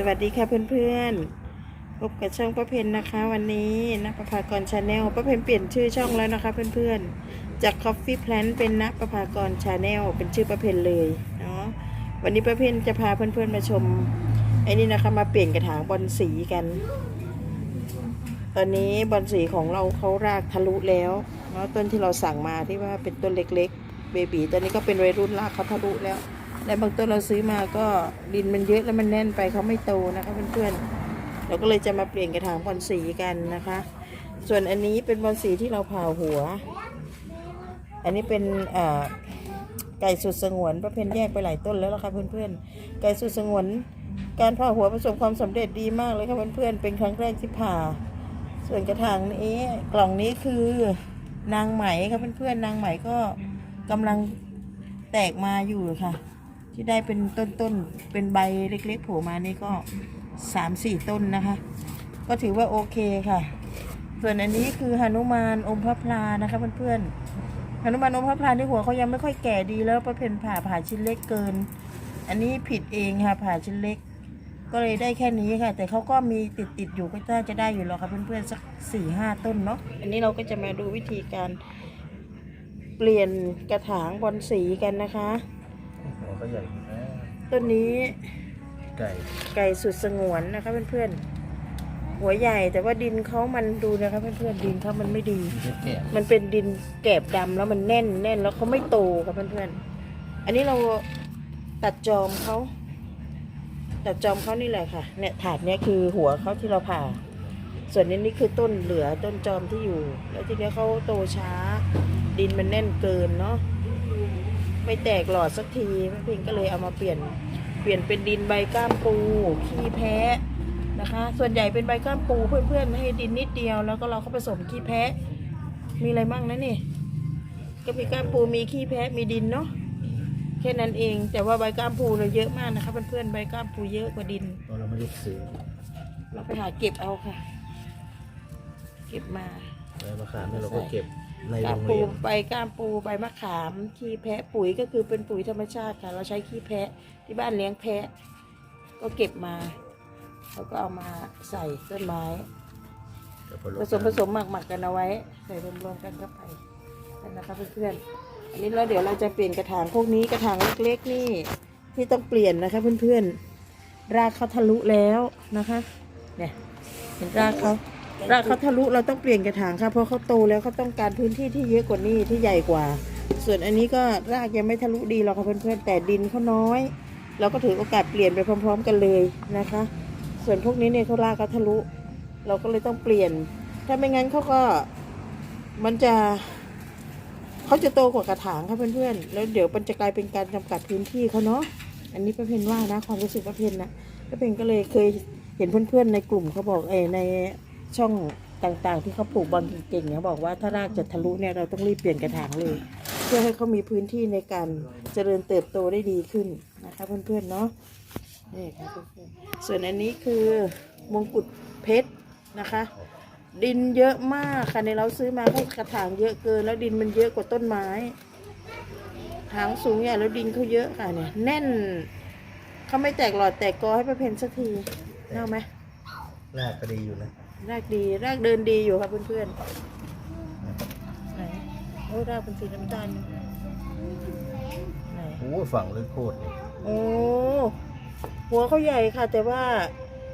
สวัสดีค่ะเพื่อนๆ พบกับช่องป้าเพนนะคะ วันนี้นะประภากรชาแนลป้าเพนเปลี่ยนชื่อช่องแล้วนะคะเพื่อนๆ จาก Coffee Plant เป็นนะประภากรชาแนลเป็นชื่อป้าเพนเลยเนาะวันนี้ป้าเพนจะพาเพื่อนๆมาชมไอ้นี่นะคะมาเปลี่ยนกระถางบอลสีกัน ตอนนี้บอลสีของเราเขารากทะลุแล้วเนาะต้นที่เราสั่งมาที่ว่าเป็นต้นเล็กๆเบบีตอนนี้ก็เป็นวัยรุ่นรากเขาทะลุแล้ว และบางต้นเราซื้อมาก็ดินมันเยอะแล้วมันแน่นไปเขาไม่โตนะคะเพื่อนๆเราก็เลยจะมาเปลี่ยนกระถางบอลสีกันนะคะ ส่วนอันนี้เป็นบอลสีที่เราผ่าหัว อันนี้เป็นไก่สุดสงวนประเพณแยกไปหลายต้นแล้วล่ะค่ะเพื่อนๆ ไก่สุดสงวน การผ่าหัวประสบความสำเร็จดีมากเลยค่ะเพื่อนๆเป็นครั้งแรกที่ผ่า ส่วนกระถางนี้กล่องนี้คือนางไหมค่ะเพื่อนๆนางไหมก็กำลังแตกมาอยู่ค่ะ ที่ได้เป็นต้นๆเป็นใบเล็กๆโผล่มานี่ก็สามสี่ต้นนะคะ ก็ถือว่าโอเคค่ะ ส่วนอันนี้คือหนุมานอมพระพลานะคะเพื่อนๆหนุมานอมพระพลาที่หัวเขายังไม่ค่อยแก่ดีแล้วประเพณผ่าผ่าชิ้นเล็กเกิน อันนี้ผิดเองค่ะผ่าชิ้นเล็ก ก็เลยได้แค่นี้ค่ะ แต่เขาก็มีติดติดอยู่ก็น่าจะได้อยู่หรอกค่ะเพื่อนๆสักสี่ห้าต้นเนาะอันนี้เราก็จะมาดูวิธีการเปลี่ยนกระถางบอลสีกันนะคะ ก็ใหญ่อยู่นะต้นนี้ไก่ไก่สุดสงวนนะคะเพื่อนๆหัวใหญ่แต่ว่าดินเขามันดูนะคะเพื่อนๆดินเขามันไม่ดีไม่ใช่แก่มันเป็นดินแกบดำแล้วมันแน่นแน่นแล้วเขาไม่โตค่ะเพื่อนๆอันนี้เราตัดจอมเขาตัดจอมเขานี่แหละค่ะ เนี่ยถาดเนี้ยคือหัวเขาที่เราผ่า ส่วนนี้นี่คือต้นเหลือต้นจอมที่อยู่ แล้วทีเนี้ยเขาโตช้า ดินมันแน่นเกินเนาะ ไม่แตกหลอดสักทีแม่พิงก็เลยเอามาเปลี่ยนเปลี่ยนเป็นดินใบก้ามปูขี้แพะนะคะ ส่วนใหญ่เป็นใบก้ามปูเพื่อนๆให้ดินนิดเดียว แล้วก็เราก็ผสมขี้แพะ มีอะไรบ้างนะนี่ ก็มีก้ามปูมีขี้แพะมีดินเนาะแค่นั้นเองแต่ว่าใบก้ามปูเราเยอะมากนะคะเพื่อนๆใบก้ามปูเยอะกว่าดินตอนเราไม่ได้ซื้อเราไปหาเก็บเอาค่ะ เก็บมาใบมะขามเนี่ยเราก็เก็บ ในโรก้ามงปูเรียนใบก้ามปูใบมะขามขี้แพะปุ๋ยก็คือเป็นปุ๋ยธรรมชาติค่ะ เราใช้ขี้แพะที่บ้านเลี้ยงแพะ ก็เก็บมาแล้วก็เอามาใส่ต้นไม้ แล้วพอลผสมผสมหมักหมักกันเอาไว้ ใส่รวมๆกันเข้าไปนั่นนะคะเพื่อนๆอันนี้แล้วเดี๋ยวเราจะเปลี่ยนกระถางพวกนี้กระถางเล็กๆนี่ ที่ต้องเปลี่ยนนะคะเพื่อนๆรากเขาทะลุแล้วนะคะ เนี่ยเห็นรากเขา รากเขาทะลุเราต้องเปลี่ยนกระถางค่ะเพราะเขาโตแล้วเขาต้องการพื้นที่ที่เยอะกว่านี้ที่ใหญ่กว่า ส่วนอันนี้ก็รากยังไม่ทะลุดีหรอกค่ะเพื่อนๆแต่ดินเขาน้อย เราก็ถือโอกาสเปลี่ยนไปพร้อม ๆ กันเลยนะคะ ส่วนพวกนี้เนี่ยเขารากเขาทะลุ เราก็เลยต้องเปลี่ยน ถ้าไม่งั้นเขาก็มันจะเขาจะโตกว่ากระถางค่ะเพื่อนๆแล้วเดี๋ยวมันจะกลายเป็นการจำกัดพื้นที่เขาเนาะอันนี้ป้าเพนว่านะความรู้สึกป้าเพนนะป้าเพนก็เลยเคยเห็นเพื่อนๆในกลุ่มเขาบอกเออใน ช่องต่างๆ ที่เขาปลูกบอลเก่งๆเขาบอกว่าถ้ารากจะทะลุเนี่ยเราต้องรีบเปลี่ยนกระถางเลย เพื่อให้เขามีพื้นที่ในการเจริญเติบโตได้ดีขึ้นนะคะเพื่อนๆเนาะนี่ค่ะเพื่อนๆส่วนอันนี้คือมงกุฎเพชรนะคะ ดินเยอะมากค่ะในเราซื้อมาให้กระถางเยอะเกิน แล้วดินมันเยอะกว่าต้นไม้ถางสูงใหญ่แล้วดินเขาเยอะค่ะเนี่ยแน่นเขาไม่แตกหลอดแตกกอให้ประเพณสักทีเน่าไหมรากก็ดีอยู่นะ รากดีรากเดินดีอยู่ค่ะเพื่อนๆไหนโอ้รากเป็นสีน้ำตาลไหนโอ้ฝั่งลึกโคตรนี่โอ้หัวเขาใหญ่ค่ะ แต่ว่า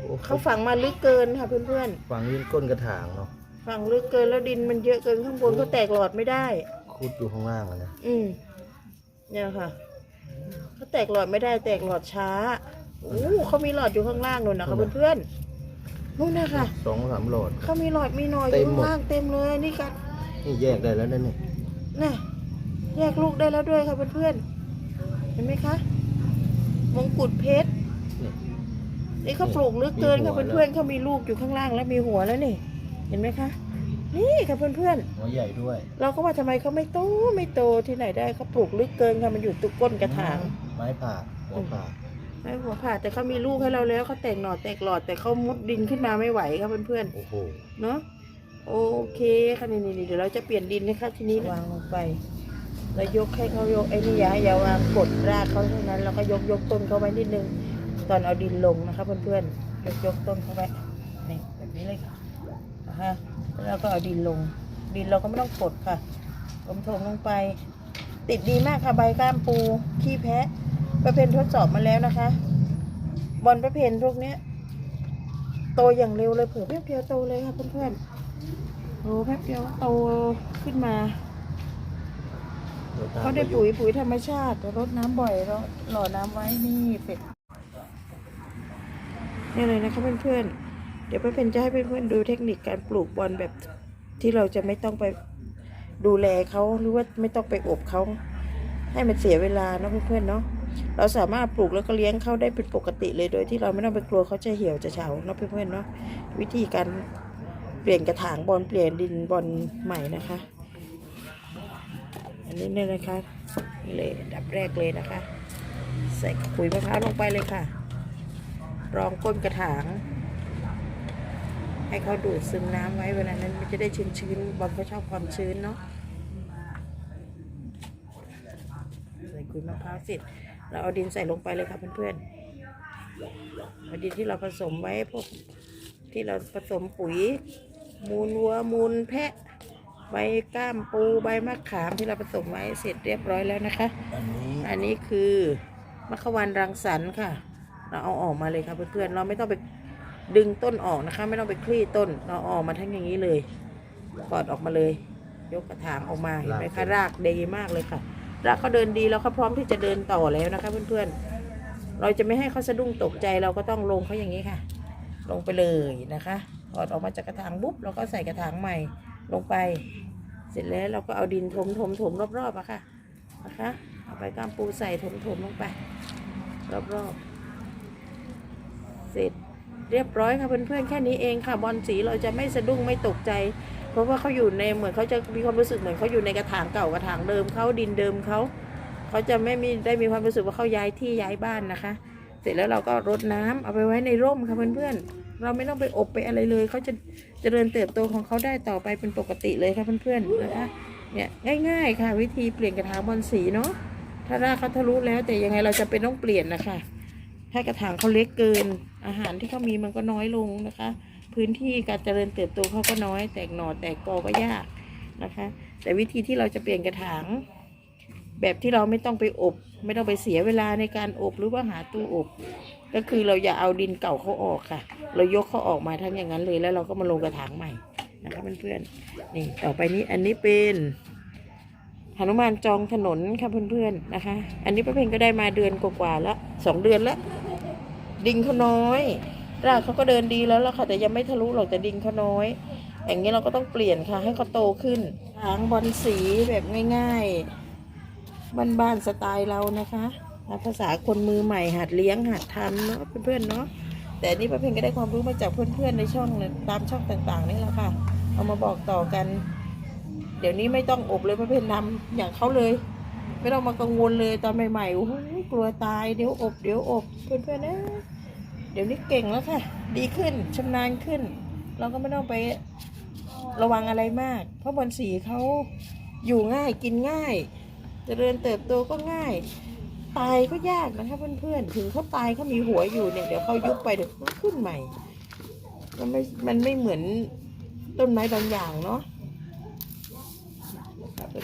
โอ้เขาฝังมาลึกเกินค่ะเพื่อนฝังยื่นก้นกระถางเนาะๆฝังลึกเกินแล้วดินมันเยอะเกินข้างบนเขาแตกหลอดไม่ได้ คุดอยู่ข้างล่างอะนะอืมเนี่ยค่ะเขาแตกหลอดไม่ได้แตกหลอดช้าโอ้เขามีหลอดอยู่ข้างล่างนู่นนะคะเพื่อนๆ นู่นนะคะสองสามโหลดเขามีหลอดมีหนอยอเต็ยู่มหมข้างดล่างเต็มเลยนี่กันนี่แยกได้แล้วนะเนี่ยน่ะแยกลูกได้แล้วด้วยค่ะเพื่อนๆเห็นไหมคะมงกุฎเพชร นี่ นี่เขาปลูกลึกเกินมีหัค่ะวแล้ว เพื่อนๆเขามีลูกอยู่ข้างล่างแล้วมีหัวแล้วนี่ เห็นไหมคะ นี่ค่ะเพื่อนหัวใหญ่ด้วยๆเราก็ว่าทำไมเขาไม่โตไม่โตที่ไหนได้เขาปลูกลึกเกินค่ะมันอยู่ตุกก้นกระถางไม้ผ่าหัวผ่า ไม่หัวผ่าแต่เขามีลูกให้เราแล้วเขาแตกหน่อแตกหลอดแต่เขามุดดินขึ้นมาไม่ไหวค่ะเพื่อนโอ้โหๆเนาะโอเคค่ะนี่นี่เดี๋ยวเราจะเปลี่ยนดินนะคะทีนี้วางลงไป แล้วยกให้เขายกไอ้นี่อย่าอย่าวางกดรากเขาเท่านั้นแล้วก็ยกยกต้นเขาไว้นิดนึง ตอนเอาดินลงนะคะเพื่อนๆยกยกต้นเข้าไว้นี่แบบนี้เลยค่ะนะคะแล้วก็เอาดินลง ดินเราก็ไม่ต้องกดค่ะลมถมลงไป ติดดีมากค่ะใบก้ามปูขี้แพะ ประเพณทดสอบมาแล้วนะคะ บอลประเพณพวกเนี้ย โตอย่างเร็วเลยเผื่อแป๊บเดียวโตเลยค่ะเพื่อนๆโอ้แป๊บเดียวโตขึ้นมาเขาได้ปุ๋ยปุ๋ยธรรมชาติรดน้ำบ่อยแล้วหล่อน้ำไว้นี่เป็ดนี่เลยนะคะเพื่อนๆเดี๋ยวป้าเพนจะให้เพื่อนๆดูเทคนิคการปลูกบอลแบบที่เราจะไม่ต้องไปดูแลเขาหรือว่าไม่ต้องไปอบเขาให้มันเสียเวลาเนาะเพื่อนๆเนาะ เราสามารถปลูกแล้วก็เลี้ยงเขาได้เป็นปกติเลยโดยที่เราไม่ต้องไปกลัวเขาจะเหี่ยวจะเฉาเนาะเพื่อนๆเนาะวิธีการเปลี่ยนกระถางบอลเปลี่ยนดินบอลใหม่นะคะ อันนี้เนี่ยนะคะเลยดับแรกเลยนะคะ ใส่ขุยมะพร้าวลงไปเลยค่ะ รองก้นกระถาง ให้เขาดูดซึมน้ำไว้เวลานั้นมันจะได้ชื้นชื้นๆบอลเขาชอบความชื้นเนาะใส่ขุยมะพร้าวเสร็จ เราเอาดินใส่ลงไปเลยค่ะเพื่อนๆเอาดินที่เราผสมไว้พวกที่เราผสมปุ๋ย มูลวัวมูลแพะ ใบก้ามปูใบมะขามที่เราผสมไว้เสร็จเรียบร้อยแล้วนะคะ อันนี้อันนี้คือมะขวันรังสรรค์ค่ะ เราเอาออกมาเลยค่ะเพื่อนๆเราไม่ต้องไปดึงต้นออกนะคะ ไม่ต้องไปคลี่ต้น เราเอาออกมาทั้งอย่างนี้เลยถอดออกมาเลย ยกกระถางออกมาเห็นไหมคะรากดีมากเลยค่ะ รากเขาเดินดีแล้วเขาพร้อมที่จะเดินต่อแล้วนะคะเพื่อนๆ เราจะไม่ให้เขาสะดุ้งตกใจเราก็ต้องลงเขาอย่างนี้ค่ะ ลงไปเลยนะคะถอดออกมาจากกระถางปุ๊บเราก็ใส่กระถางใหม่ลงไป เสร็จแล้วเราก็เอาดินถมถมถมรอบๆอะค่ะนะคะเอาไปกามปูใส่ถมถมลงไป รอบๆ เสร็จเรียบร้อยค่ะเพื่อนๆแค่นี้เองค่ะบอลสีเราจะไม่สะดุ้งไม่ตกใจ เพราะว่าเขาอยู่ในเหมือนเขาจะมีความรู้สึกเหมือนเขาอยู่ในกระถางเก่ากระถางเดิมเขาดินเดิมเขาเขาจะไม่มีได้มีความรู้สึกว่าเขาย้ายที่ย้ายบ้านนะคะ เสร็จแล้วเราก็รดน้ำเอาไปไว้ในร่มค่ะเพื่อนๆเราไม่ต้องไปอบไปอะไรเลยเขาจะเจริญเติบโตของเขาได้ต่อไปเป็นปกติเลยค่ะเพื่อนๆนะคะเนี่ยง่ายๆค่ะ วิธีเปลี่ยนกระถางบอลสีเนาะถ้ารากเขาทะลุแล้วแต่ยังไงเราจะเป็นต้องเปลี่ยนนะคะถ้ากระถางเขาเล็กเกินอาหารที่เขามีมันก็น้อยลงนะคะ พื้นที่การเจริญเติบโตเขาก็น้อย แตกหน่อแตกกอก็ยากนะคะ แต่วิธีที่เราจะเปลี่ยนกระถาง แบบที่เราไม่ต้องไปอบ ไม่ต้องไปเสียเวลาในการอบหรือว่าหาตู้อบ ก็คือเราอย่าเอาดินเก่าเขาออกค่ะ เรายกเขาออกมาทั้งอย่างนั้นเลยแล้วเราก็มาลงกระถางใหม่นะคะเพื่อนๆนี่ต่อไปนี้อันนี้เป็นหนุมานจองถนนค่ะเพื่อนๆนะคะ อันนี้ป้าเพ่งก็ได้มาเดือนกว่าๆแล้วสองเดือนแล้ว ดินเขาน้อย รากเขาก็เดินดีแล้วล่ะค่ะ แต่ยังไม่ทะลุหรอกแต่ดินเขาน้อย อย่างนี้เราก็ต้องเปลี่ยนค่ะ ให้เขาโตขึ้นทางบอลสีแบบง่ายๆบ้านๆสไตล์เรานะคะภาษาคนมือใหม่หัดเลี้ยงหัดทำเนาะเพื่อนๆเนาะแต่นี่ป้าเพ็ญก็ได้ความรู้มาจากเพื่อนๆในช่องตามช่องต่างๆนี่แหละค่ะ เอามาบอกต่อกัน เดี๋ยวนี้ไม่ต้องอบเลยป้าเพ็ญนำอย่างเขาเลย ไม่ต้องมากังวลเลยตอนใหม่ๆโอ้โหกลัวตายเดี๋ยวอบเดี๋ยวอบเพื่อนๆนะ เดี๋ยวนี้เก่งแล้วค่ะ ดีขึ้นชำนาญขึ้น เราก็ไม่ต้องไประวังอะไรมาก เพราะบอลสีเขาอยู่ง่ายกินง่ายจเจริญเติบโตก็ง่าย ตายก็ยากนะคะเพื่อนๆ ถึงเขาตายเขามีหัวอยู่เนี่ย เดี๋ยวเขายุบไปเดี๋ยวเขาขึ้นใหม่ มันไม่ มันไม่เหมือนต้นไม้บางอย่างเนาะ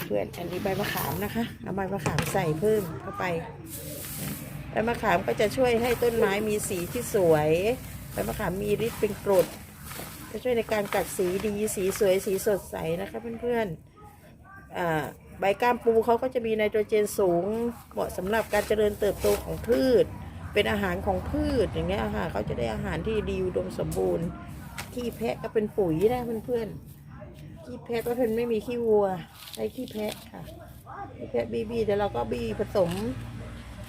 เพื่อนๆ อันนี้ใบมะขามนะคะ เอาใบมะขามใส่เพิ่มเข้าไป ใบมะขามก็จะช่วยให้ต้นไม้มีสีที่สวยใบมะขามมีฤทธิ์เป็นกรดจะช่วยในการกัดสีดีสีสวยสีสดใสนะคะเพื่อนๆใบก้ามปูเขาก็จะมีไนโตรเจนสูง เหมาะสำหรับการเจริญเติบโตของพืช เป็นอาหารของพืชอย่างเงี้ยค่ะเขาจะได้อาหารที่ดีอุดมสมบูรณ์ขี้แพะก็เป็นปุ๋ยนะเพื่อนๆขี้แพะก็เป็นไม่มีขี้วัวใช้ขี้แพะค่ะขี้แพะบีบีแต่เราก็บีผสม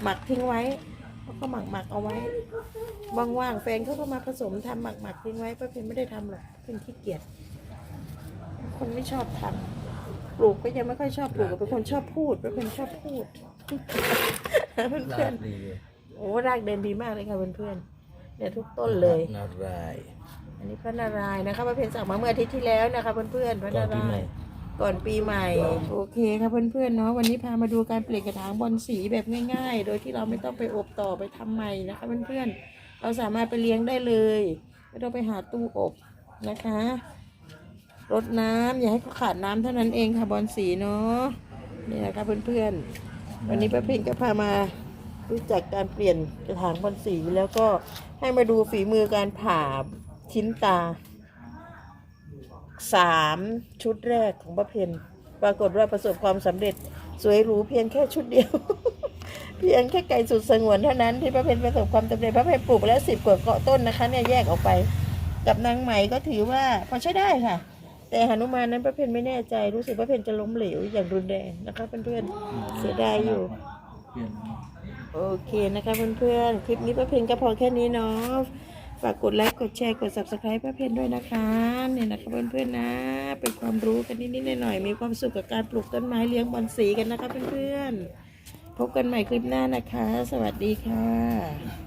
หมักทิ้งไว้แล้วก็หมักหมักๆเอาไว้ว่างๆแฟนเขาก็มาผสมทำหมักหมักๆทิ้งไว้ป้าเพนไม่ได้ทำหรอกเป็นขี้เกียจคนไม่ชอบทำปลูกก็ยังไม่ค่อยชอบปลูกเป็นคนชอบพูดป้าเพนชอบพูดเลาพื่อนดดีเลยๆโอ้รากเดินดีมากเลยค่ะเพื่อนๆเนี่ยทุกต้นเลยนารายณ์อันนี้พระนารายณ์นะคะป้าเพนสั่งมาเมื่ออาทิตย์ที่แล้วนะคะเพื่อนๆพระก่อนนาปีราใหม่ยณ์ ก่อนปีใหม่ โอเคครับเพื่อนๆเนาะวันนี้พามาดูการเปลี่ยนกระถางบอลสีแบบง่ายๆ โดยที่เราไม่ต้องไปอบต่อไปทำใหม่นะคะเพื่อนๆเราสามารถไปเลี้ยงได้เลยไม่ต้องไปหาตู้อบนะคะรดน้ำอย่าให้เขาขาดน้ำเท่านั้นเองค่ะบอลสีเนาะนี่นะคะเพื่อนๆ วันนี้ป้าพิงก็พามารู้จักการเปลี่ยนกระถางบอลสีแล้วก็ให้มาดูฝีมือการผ่าชิ้นตา สามชุดแรกของป้าเพนปรากฏว่าประสบความสำเร็จสวยหรูเพียงแค่ชุดเดียว เพียงแค่ไก่สุดสงวนเท่านั้นที่ป้าเพนประสบความสำเร็จป้าเพนปลูกไปแล้วสิบกว่าเกาะต้นนะคะเนี่ยแยกออกไป กับนางไหมก็ถือว่าพอใช้ได้ค่ะ แต่หนุมานนั้นป้าเพนไม่แน่ใจรู้สึกป้าเพนจะล้มเหลวอย่างรุนแรงนะคะเพื่อนๆเสียดายอยู่เปลี่ยนโอเคนะคะเพื่อนๆคลิปนี้ป้าเพนก็พอแค่นี้เนาะ ฝากกดไลค์กดแชร์กด subscribe ป้าเพนด้วยนะคะเนี่ยนะคะเพื่อนๆนะ เป็นความรู้กันนิดๆหน่อยๆมีความสุขกับการปลูกต้นไม้เลี้ยงบอนสีกันนะคะเพื่อนๆพบกันใหม่คลิปหน้านะคะ สวัสดีค่ะ